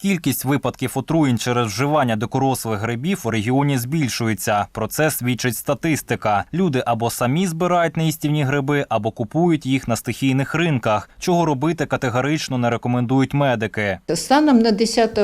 Кількість випадків отруєнь через вживання дикорослих грибів у регіоні збільшується. Про це свідчить статистика. Люди або самі збирають неїстівні гриби, або купують їх на стихійних ринках. Чого робити категорично не рекомендують медики. Станом на 10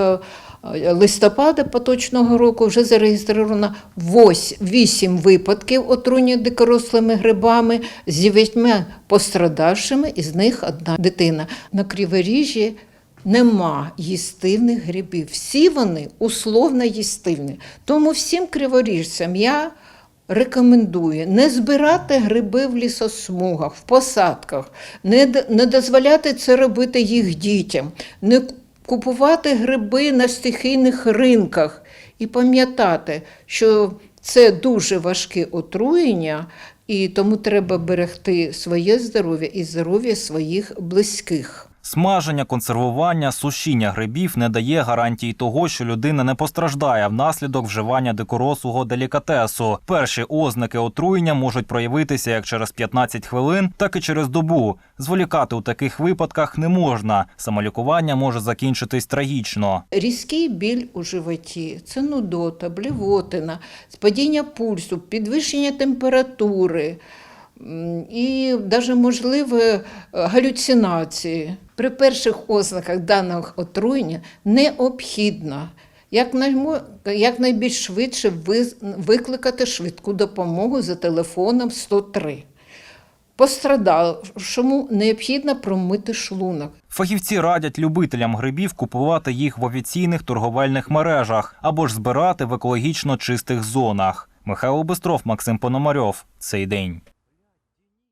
листопада поточного року вже зареєстровано 8 випадків отруєння дикорослими грибами з 9 пострадавшими, із них одна дитина. На Криворіжжі нема їстивних грибів. Всі вони условно їстивні. Тому всім криворіжцям я рекомендую не збирати гриби в лісосмугах, в посадках, не, не дозволяти це робити їх дітям, не купувати гриби на стихійних ринках і пам'ятати, що це дуже важке отруєння, і тому треба берегти своє здоров'я і здоров'я своїх близьких. Смаження, консервування, сушіння грибів не дає гарантії того, що людина не постраждає внаслідок вживання дикорослого делікатесу. Перші ознаки отруєння можуть проявитися як через 15 хвилин, так і через добу. Зволікати у таких випадках не можна. Самолікування може закінчитись трагічно. Різкий біль у животі, це нудота, блівотина, падіння пульсу, підвищення температури і навіть можливе галюцинації. При перших ознаках даного отруєння необхідно якнайбільш швидше викликати швидку допомогу за телефоном 103. Пострадавшому необхідно промити шлунок. Фахівці радять любителям грибів купувати їх в офіційних торговельних мережах або ж збирати в екологічно чистих зонах. Михайло Бистров, Максим Пономарьов. Цей день.